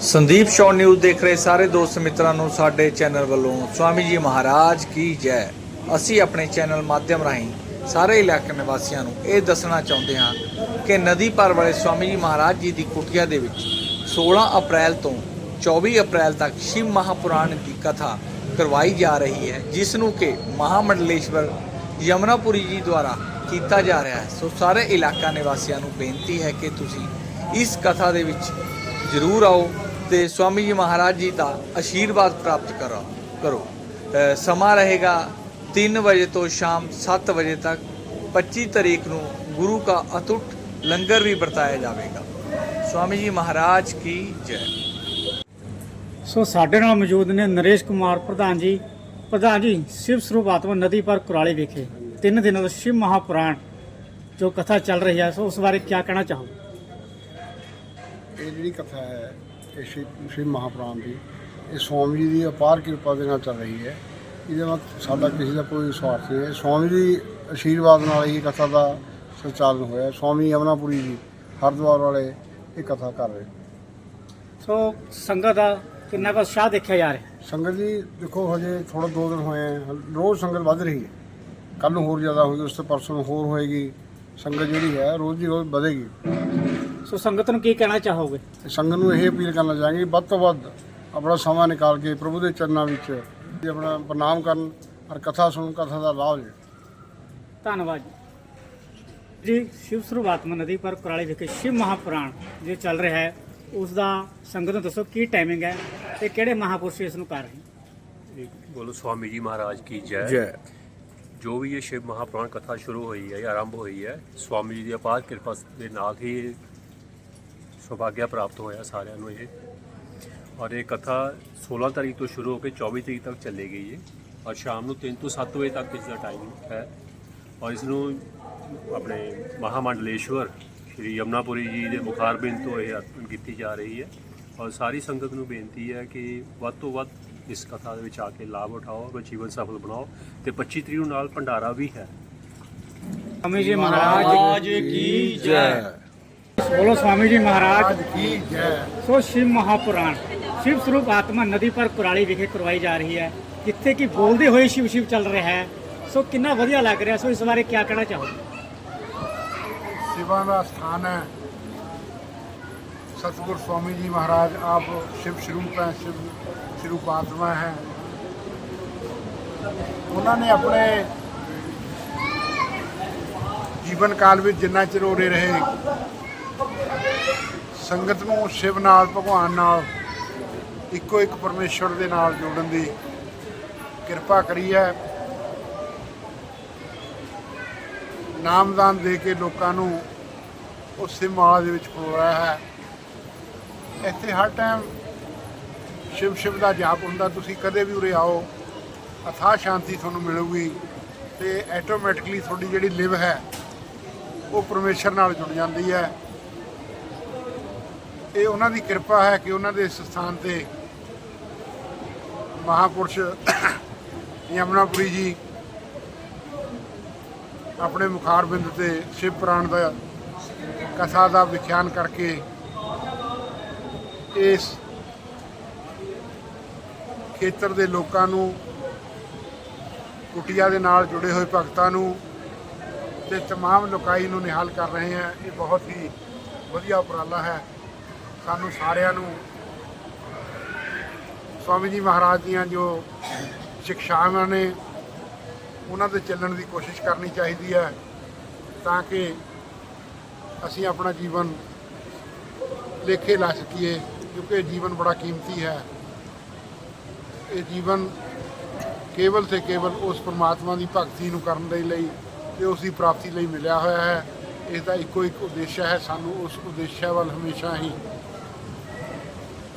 Sandeep ਸ਼ੌ news ਦੇਖ ਰਹੇ ਸਾਰੇ ਦੋਸਤ ਮਿੱਤਰਾਂ ਨੂੰ ਸਾਡੇ ਚੈਨਲ ਵੱਲੋਂ ਸਵਾਮੀ ਜੀ ਮਹਾਰਾਜ ਕੀ ਜੈ। ਅਸੀਂ ਆਪਣੇ ਚੈਨਲ ਮਾਧਿਅਮ ਰਾਹੀਂ ਸਾਰੇ ਇਲਾਕੇ ਨਿਵਾਸੀਆਂ ਨੂੰ ਇਹ ਦੱਸਣਾ ਚਾਹੁੰਦੇ ਹਾਂ ਕਿ ਨਦੀ ਪਾਰ ਵਾਲੇ ਸਵਾਮੀ ਜੀ ਮਹਾਰਾਜ ਜੀ ਦੀ ਕੁਟੀਆ ਦੇ ਵਿੱਚ 16 ਅਪ੍ਰੈਲ ਤੋਂ 24 ਅਪ੍ਰੈਲ ਤੱਕ ਸ਼ਿਵ ਮਹਾਪੁਰਾਣ ਦੀ ਕਥਾ ਕਰਵਾਈ ਜਾ ਰਹੀ ਹੈ, ਜਿਸ ਨੂੰ ਕਿ ਮਹਾਮੰਡਲੇਸ਼ਵਰ ਯਮਨਾਪੁਰੀ ਜੀ ਦੁਆਰਾ ਕੀਤਾ ਜਾ ਰਿਹਾ ਹੈ। ਸੋ ਸਾਰੇ ਇਲਾਕਾ ਨਿਵਾਸੀਆਂ ਨੂੰ ਬੇਨਤੀ ਹੈ ਕਿ ਤੁਸੀਂ ਇਸ ਕਥਾ ਦੇ ਵਿੱਚ ਜ਼ਰੂਰ ਆਓ ਤੇ ਸਵਾਮੀ ਜੀ ਮਹਾਰਾਜ ਜੀ ਦਾ ਆਸ਼ੀਰਵਾਦ ਪ੍ਰਾਪਤ ਕਰੋ ਕਰੋ। ਸਮਾਂ ਰਹੇਗਾ 3 ਵਜੇ ਤੋਂ ਸ਼ਾਮ 7 ਵਜੇ ਤੱਕ। 25 ਤਰੀਕ ਨੂੰ ਗੁਰੂ का ਅਤੁੱਟ ਲੰਗਰ ਵੀ ਵਰਤਾਇਆ ਜਾਵੇਗਾ। ਸਵਾਮੀ ਜੀ ਮਹਾਰਾਜ ਕੀ ਜੈ। ਸੋ ਸਾਡੇ ਨਾਲ ਮੌਜੂਦ ਨੇ ਨਰੇਸ਼ ਕੁਮਾਰ ਪ੍ਰਧਾਨ ਜੀ। ਪ੍ਰਧਾਨ ਜੀ ਸ਼ਿਵ ਸਰੂਪ ਆਤਮਾ ਨਦੀ ਪਰ ਕੁਰਾਲੀ ਵਿਖੇ ਤਿੰਨ ਦਿਨਾਂ ਦਾ ਸ਼ਿਵ ਮਹਾਪੁਰਾਣ ਜੋ ਕਥਾ ਚੱਲ ਰਹੀ ਹੈ। ਸੋ ਉਸ ਬਾਰੇ ਕੀ ਕਹਿਣਾ ਚਾਹੋ ਇਹ ਜਿਹੜੀ ਕਥਾ ਹੈ ਇਹ ਸ਼ਿਵ ਸ਼ਿਵ ਮਹਾਪੁਰਾਣ ਦੀ। ਇਹ ਸਵਾਮੀ ਜੀ ਦੀ ਅਪਾਰ ਕਿਰਪਾ ਦੇ ਨਾਲ ਚੱਲ ਰਹੀ ਹੈ। ਇਹਦੇ ਵਿੱਚ ਸਾਡਾ ਕਿਸੇ ਦਾ ਕੋਈ ਸਵਾਰਥ ਨਹੀਂ ਹੈ। ਸਵਾਮੀ ਜੀ ਆਸ਼ੀਰਵਾਦ ਨਾਲ ਹੀ ਕਥਾ ਦਾ ਸੰਚਾਲਨ ਹੋਇਆ। ਸਵਾਮੀ ਅਮਨਾਪੁਰੀ ਜੀ ਹਰਿਦੁਆਰ ਵਾਲੇ ਇਹ ਕਥਾ ਕਰ ਰਹੇ। ਸੋ ਸੰਗਤ ਦਾ ਕਿੰਨਾ ਕੁ ਉਤਸ਼ਾਹ ਦੇਖਿਆ ਜਾ ਰਿਹਾ? ਸੰਗਤ ਜੀ ਦੇਖੋ ਹਜੇ ਥੋੜਾ ਦੋ ਦਿਨ ਹੋਏ ਹੈ। ਰੋਜ਼ ਸੰਗਤ ਵੱਧ ਰਹੀ ਹੈ। ਕੱਲ ਨੂੰ ਹੋਰ ਜ਼ਿਆਦਾ ਹੋਏਗੀ ਉਸ ਤੋਂ ਪਰਸੋਂ ਨੂੰ ਹੋਰ ਹੋਏਗੀ। ਸੰਗਤ ਜਿਹੜੀ ਹੈ ਰੋਜ਼ ਦੀ ਰੋਜ਼ ਵਧੇਗੀ। ਸੋ ਸੰਗਤ ਨੂੰ ਕੀ ਕਹਿਣਾ ਚਾਹੋਗੇ? ਤੇ ਸੰਗਤ ਨੂੰ ਇਹ ਅਪੀਲ ਕਰਨਾ ਚਾਹਾਂਗੇ ਵੱਧ ਤੋਂ ਵੱਧ ਆਪਣਾ ਸਮਾਂ ਨਿਕਾਲ ਕੇ ਪ੍ਰਭੂ ਦੇ ਚਰਨਾਂ ਵਿੱਚ ਤੇ ਆਪਣਾ ਪ੍ਰਣਾਮ ਕਰਨ ਔਰ ਕਥਾ ਸੁਣਨ ਕਥਾ ਦਾ ਲਾਭ ਲੈ। ਧੰਨਵਾਦ ਜੀ। ਜੀ ਸ਼ਿਵ ਸਰੂਪ ਆਤਮਾ ਨਦੀ ਪਰ ਕੁਰਾਲੀ ਵਿਖੇ ਸ਼ਿਵ ਮਹਾਪੁਰਾਣ ਜੋ ਚੱਲ ਰਿਹਾ ਹੈ ਉਸ ਦਾ ਸੰਗਤ ਨੂੰ ਦੱਸੋ ਕੀ ਟਾਈਮਿੰਗ ਹੈ ਤੇ ਕਿਹੜੇ ਮਹਾਪੁਰਸ਼ ਇਸ ਨੂੰ ਕਰ ਰਹੇ ਨੇ? ਬੋਲੋ ਸਵਾਮੀ ਜੀ ਮਹਾਰਾਜ ਕੀ ਜੈ। ਜੈ। ਜੋ ਵੀ ਇਹ ਸ਼ਿਵ ਮਹਾਪੁਰਾਣ ਕਥਾ ਸ਼ੁਰੂ ਹੋਈ ਹੈ ਜਾਂ ਆਰੰਭ ਹੋਈ ਹੈ ਸਵਾਮੀ ਜੀ ਦੀ ਅਪਾਰ ਕਿਰਪਾ ਦੇ ਨਾਲ ਹੀ ਇਹ ਸੁਭਾਗਿਆ ਪ੍ਰਾਪਤ ਹੋਇਆ ਸਾਰਿਆਂ ਨੂੰ ਇਹ। ਔਰ ਇਹ ਕਥਾ 16 ਤਰੀਕ ਤੋਂ ਸ਼ੁਰੂ ਹੋ ਕੇ 24 ਤਰੀਕ ਤੱਕ ਚੱਲੇਗੀ ਇਹ ਔਰ ਸ਼ਾਮ ਨੂੰ 3 ਤੋਂ 7 ਵਜੇ ਤੱਕ ਇਸ ਦਾ ਟਾਈਮ ਹੈ। ਔਰ ਇਸ ਨੂੰ ਆਪਣੇ ਮਹਾਮੰਡਲੇਸ਼ਵਰ ਸ਼੍ਰੀ ਯਮਨਾਪੁਰੀ ਜੀ ਦੇ ਮੁਖਾਰਬਿੰਦ ਤੋਂ ਇਹ ਅਰਪਣ ਕੀਤੀ ਜਾ ਰਹੀ ਹੈ। ਔਰ ਸਾਰੀ ਸੰਗਤ ਨੂੰ ਬੇਨਤੀ ਹੈ ਕਿ ਵੱਧ ਤੋਂ ਵੱਧ ਇਸ ਕਥਾ ਦੇ ਵਿੱਚ ਆ ਕੇ ਲਾਭ ਉਠਾਓ ਆਪਣਾ ਜੀਵਨ ਸਫਲ ਬਣਾਓ ਤੇ 25 ਤਰੀਕ ਨੂੰ ਨਾਲ ਭੰਡਾਰਾ ਵੀ ਹੈ। ਸਵਾਮੀ ਜੀ ਮਹਾਰਾਜ ਕੀ ਜੈ। ਬੋਲੋ ਸਵਾਮੀ ਜੀ ਮਹਾਰਾਜ ਕੀ ਜੈ ਸੋ ਸ਼ਿਵ ਮਹਾਪੁਰਾਣ ਸ਼ਿਵ ਸਰੂਪ ਆਤਮਾ ਨਦੀ ਪਰ ਕੁਰਾਲੀ ਵਿਖੇ ਕਰਵਾਈ ਜਾ ਰਹੀ ਹੈ ਜਿੱਥੇ ਕਿ ਬੋਲਦੇ ਹੋਏ ਸ਼ਿਵ ਸ਼ਿਵ ਚੱਲ ਰਿਹਾ ਹੈ ਸੋ ਕਿੰਨਾ ਵਧੀਆ ਲੱਗ ਰਿਹਾ ਸੋ ਇਸ ਬਾਰੇ ਕੀ ਕਹਿਣਾ ਚਾਹੋਗੇ शिवा का स्थान है सतगुरु स्वामी जी महाराज आप शिव स्वरूप हैं शिव स्वरूप आत्मा हैं उन्होंने अपने ਜੀਵਨ ਕਾਲ ਵਿੱਚ ਜਿੰਨਾ ਚਿਰ ਉਰੇ ਰਹੇ ਸੰਗਤ ਨੂੰ ਸ਼ਿਵ ਨਾਲ, ਭਗਵਾਨ ਨਾਲ, ਇੱਕੋ ਇੱਕ ਪਰਮੇਸ਼ਵਰ ਦੇ ਨਾਲ ਜੋੜਨ ਦੀ ਕਿਰਪਾ ਕਰੀ ਹੈ। ਨਾਮਦਾਨ ਦੇ ਕੇ ਲੋਕਾਂ ਨੂੰ ਉਸ ਮਾਲਾ ਦੇ ਵਿੱਚ ਪਰੋਇਆ ਹੈ। ਇੱਥੇ ਹਰ ਟਾਈਮ ਸ਼ਿਵ ਸ਼ਿਵ ਦਾ ਜਾਪ ਹੁੰਦਾ, ਤੁਸੀਂ ਕਦੇ ਵੀ ਉਰੇ ਆਓ, ਅਥਾਹ ਸ਼ਾਂਤੀ ਤੁਹਾਨੂੰ ਮਿਲੂਗੀ ਤੇ ਆਟੋਮੈਟਿਕਲੀ ਤੁਹਾਡੀ ਜਿਹੜੀ ਲਿਵ ਹੈ, ਉਹ ਪਰਮੇਸ਼ਰ ਨਾਲ ਜੁੜ ਜਾਂਦੀ ਹੈ। ਇਹ ਉਹਨਾਂ ਦੀ ਕਿਰਪਾ ਹੈ ਕਿ ਉਹਨਾਂ ਦੇ ਇਸ ਸਥਾਨ ਤੇ ਮਹਾਪੁਰਸ਼ ਯਮਨਾਪੁਰੀ ਜੀ ਆਪਣੇ ਮੁਖਾਰਬਿੰਦ ਤੇ ਸ਼ਿਵ ਪੁਰਾਣ ਦਾ ਕਥਾ ਦਾ ਵਿਖਿਆਨ ਕਰਕੇ ਇਸ ਖੇਤਰ ਦੇ ਲੋਕਾਂ ਨੂੰ ਕੁਟੀਆ ਦੇ ਨਾਲ ਜੁੜੇ ਹੋਏ ਭਗਤਾਂ ਨੂੰ ਤੇ तमाम ਲੋਕਾਈ ਨੂੰ ਨਿਹਾਲ ਕਰ ਰਹੇ ਹਨ ਇਹ ਬਹੁਤ ਹੀ ਵਧੀਆ ਉਪਰਾਲਾ ਹੈ ਸਾਨੂੰ ਸਾਰਿਆਂ ਨੂੰ ਸਵਾਮੀ ਜੀ ਮਹਾਰਾਜ ਦੀਆਂ ਜੋ ਸਿੱਖਿਆਵਾਂ ਨੇ, ਉਹਨਾਂ ਤੇ ਚੱਲਣ ਦੀ ਕੋਸ਼ਿਸ਼ ਕਰਨੀ ਚਾਹੀਦੀ ਹੈ ਤਾਂ ਕਿ ਅਸੀਂ ਆਪਣਾ ਜੀਵਨ ਲੇਖੇ ਲਾ ਸਕੀਏ, ਕਿਉਂਕਿ ਇਹ ਜੀਵਨ ਬੜਾ ਕੀਮਤੀ ਹੈ। ਇਹ ਜੀਵਨ ਕੇਵਲ ਤੇ ਕੇਵਲ ਉਸ ਪਰਮਾਤਮਾ ਦੀ ਭਗਤੀ ਨੂੰ ਕਰਨ ਦੇ ਲਈ ਤੇ ਉਸ ਦੀ ਪ੍ਰਾਪਤੀ ਲਈ ਮਿਲਿਆ ਹੋਇਆ ਹੈ। ਇਸ ਦਾ ਇੱਕੋ ਇੱਕ ਉਦੇਸ਼ ਹੈ, ਸਾਨੂੰ ਉਸ ਉਦੇਸ਼ ਵੱਲ ਹਮੇਸ਼ਾ ਹੀ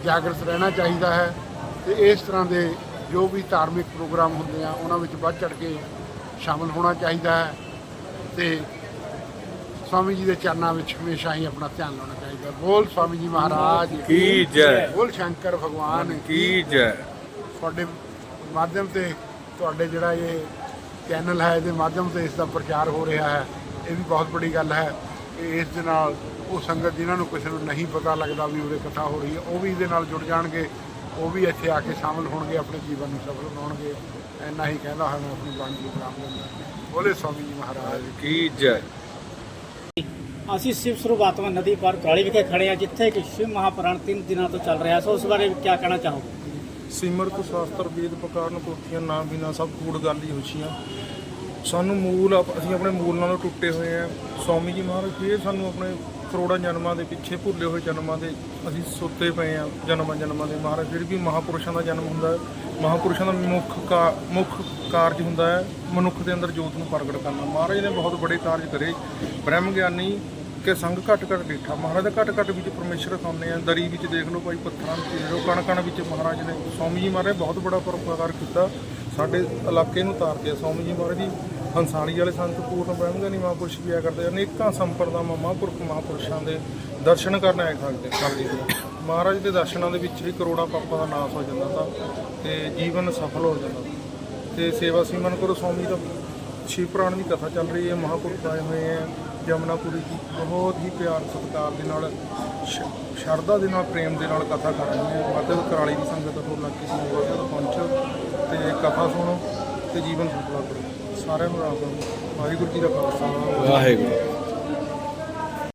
ਜਾਗਰਤ ਰਹਿਣਾ ਚਾਹੀਦਾ ਹੈ ਤੇ ਇਸ ਤਰ੍ਹਾਂ ਦੇ ਜੋ ਵੀ ਧਾਰਮਿਕ ਪ੍ਰੋਗਰਾਮ ਹੁੰਦੇ ਆ ਉਹਨਾਂ ਵਿੱਚ ਵੱਧ ਚੜ ਕੇ ਸ਼ਾਮਲ ਹੋਣਾ ਚਾਹੀਦਾ ਹੈ ਤੇ ਸਵਾਮੀ ਜੀ ਦੇ ਚਰਨਾਂ ਵਿੱਚ ਹਮੇਸ਼ਾ ਹੀ ਆਪਣਾ ਧਿਆਨ ਲਾਉਣਾ ਚਾਹੀਦਾ ਬੋਲ ਸਵਾਮੀ ਜੀ ਮਹਾਰਾਜ। ਕੀ ਜੈ। ਬੋਲ ਸ਼ੰਕਰ ਭਗਵਾਨ ਕੀ ਜੈ। ਤੁਹਾਡੇ ਮਾਧਿਅਮ ਤੇ ਤੁਹਾਡੇ ਜਿਹੜਾ ਇਹ ਚੈਨਲ ਹੈ ਇਹਦੇ ਮਾਧਿਅਮ ਤੇ ਇਸ ਦਾ ਪ੍ਰਚਾਰ ਹੋ ਰਿਹਾ ਹੈ। ਇਹ ਵੀ ਬਹੁਤ ਵੱਡੀ ਗੱਲ ਹੈ। ਇਸ ਦੇ ਨਾਲ ਉਹ ਸੰਗਤ ਜਿਨ੍ਹਾਂ ਨੂੰ ਕਿਸੇ ਨੂੰ ਨਹੀਂ ਪਤਾ ਲੱਗਦਾ ਵੀ ਉਰੇ ਕਥਾ ਹੋ ਰਹੀ ਹੈ ਉਹ ਵੀ ਇਹਦੇ ਨਾਲ ਜੁੜ ਜਾਣਗੇ ਉਹ ਵੀ ਇੱਥੇ ਆ ਕੇ ਸ਼ਾਮਲ ਹੋਣਗੇ ਆਪਣੇ ਜੀਵਨ ਨੂੰ ਸਫਲ ਬਣਾਉਣਗੇ ਇੰਨਾ ਹੀ ਕਹਿੰਦਾ ਹਾਂ ਮੈਂ ਆਪਣੀ ਬਾਣੀ ਨੂੰ ਪ੍ਰਾਪਤ ਕਰਦਾ ਬੋਲੇ ਸਵਾਮੀ ਜੀ ਮਹਾਰਾਜ। ਕੀ ਜੈ? ਅਸੀਂ ਸ਼ਿਵ ਸਰੂਪ ਆਤਮਾ ਨਦੀ ਪਰ ਕੁਰਾਲੀ ਵਿਖੇ ਖੜੇ ਆ ਜਿੱਥੇ ਕਿ ਸ਼ਿਵ ਮਹਾਪੁਰਾਣ ਤਿੰਨ ਦਿਨਾਂ ਤੋਂ ਚੱਲ ਰਿਹਾ ਸੋ ਉਸ ਬਾਰੇ ਕੀ ਕਹਿਣਾ ਚਾਹੋਗੇ? ਸਿਮਰਤ ਸ਼ਾਸਤਰ ਵੇਦ ਪਕਾਰਨ ਪੋਥੀਆਂ ਨਾ ਬਿਨਾ ਸਭ ਕੂੜ ਗੱਲ ਹੀ ਹੋਛੀਆਂ। ਸਾਨੂੰ ਮੂਲ ਆਪ- ਅਸੀਂ ਆਪਣੇ ਮੂਲ ਨਾਲੋਂ ਟੁੱਟੇ ਹੋਏ ਆ ਸਵਾਮੀ ਜੀ ਮਹਾਰਾਜ, ਫੇਰ ਸਾਨੂੰ ਆਪਣੇ ਕਰੋੜਾਂ ਜਨਮਾਂ ਦੇ ਪਿੱਛੇ ਭੁੱਲੇ ਹੋਏ ਜਨਮਾਂ ਦੇ ਅਸੀਂ ਸੁੱਤੇ ਪਏ ਆ ਜਨਮਾਂ ਜਨਮਾਂ ਦੇ। ਮਹਾਰਾਜ, ਫਿਰ ਵੀ ਮਹਾਪੁਰਸ਼ਾਂ ਦਾ ਜਨਮ ਹੁੰਦਾ ਹੈ। ਮਹਾਪੁਰਸ਼ਾਂ ਦਾ ਮੁੱਖ ਕਾ- ਮੁੱਖ ਕਾਰਜ ਹੁੰਦਾ ਹੈ ਮਨੁੱਖ ਦੇ ਅੰਦਰ ਜੋਤ ਨੂੰ ਪ੍ਰਗਟ ਕਰਨਾ। ਮਹਾਰਾਜ ਨੇ ਬਹੁਤ ਬੜੇ ਕਾਰਜ ਕਰੇ। ਬ੍ਰਹਮ ਗਿਆਨੀ ਕਿ ਸੰਗ ਘਟ ਘਟ ਦੇਖਾ ਮਹਾਰਾਜ ਦਾ ਘਟ ਘਟ ਵਿੱਚ ਪਰਮੇਸ਼ਰ ਖਾਂਦੇ ਆ। ਦਰੀ ਵਿੱਚ ਦੇਖ ਲਓ ਭਾਈ, ਪੱਥਰਾਂ ਵਿੱਚ ਦੇਖ ਲਓ ਕਣ ਕਣ ਵਿੱਚ ਮਹਾਰਾਜ ਨੇ ਸਵਾਮੀ ਜੀ ਮਹਾਰਾਜ ਬਹੁਤ ਬੜਾ ਪਰਉਪਕਾਰ ਕੀਤਾ। ਸਾਡੇ ਇਲਾਕੇ ਨੂੰ ਤਾਰਦੇ ਆ ਸਵਾਮੀ ਜੀ ਮਹਾਰਾਜ ਜੀ, ਹੰਸਾਲੀ ਵਾਲੇ ਸੰਤ ਪੂਰਨ ਬ੍ਰਹਮ ਮਹਾਂਪੁਰਸ਼ ਵੀ ਆ ਕਰਦੇ ਅਨੇਕਾਂ ਸੰਪਰਦਾਵਾਂ, ਮਹਾਂਪੁਰਖ, ਮਹਾਂਪੁਰਸ਼ਾਂ ਦੇ ਦਰਸ਼ਨ ਕਰਨ ਆਏ ਸਕਦੇ ਕਰਦੇ ਸੀ ਮਹਾਰਾਜ ਦੇ ਦਰਸ਼ਨਾਂ ਦੇ ਵਿੱਚ ਹੀ ਕਰੋੜਾਂ ਪਾਪਾਂ ਦਾ ਨਾਸ਼ ਹੋ ਜਾਂਦਾ ਤਾਂ ਤੇ ਜੀਵਨ ਸਫਲ ਹੋ ਜਾਂਦਾ ਤੇ। ਸੇਵਾ ਸਿਮਰਨ ਕਰੋ ਸਵਾਮੀ ਦਾ। ਸ਼ਿਵ ਪੁਰਾਣ ਦੀ ਕਥਾ ਚੱਲ ਰਹੀ ਹੈ, ਮਹਾਂਪੁਰਖ ਆਏ ਹੋਏ ਹੈ ਜਮਨਾਪੁਰੀ ਜੀ, ਬਹੁਤ ਹੀ ਪਿਆਰ ਸਤਿਕਾਰ ਦੇ ਨਾਲ ਸ਼ਰਧਾ ਦੇ ਨਾਲ, ਪ੍ਰੇਮ ਦੇ ਨਾਲ ਕਥਾ ਕਰ ਰਹੇ ਹੈ ਵੱਧ ਕਰਾਲੀ ਦੀ ਸੰਗਤ ਤੋਂ ਲੱਗ ਕੇ ਤੁਸੀਂ ਬਹੁਤ ਜ਼ਿਆਦਾ ਪਹੁੰਚੋ। ਤੇ ਕਥਾ ਸੁਣੋ ਤੇ ਜੀਵਨ ਸਫਲਾ ਕਰੋ। ਸਾਰਿਆਂ ਨੂੰ ਰਾਮ ਰਾਮ। ਵਾਹਿਗੁਰੂ ਜੀ ਦਾ ਖਾਲਸਾ। ਵਾਹਿਗੁਰੂ।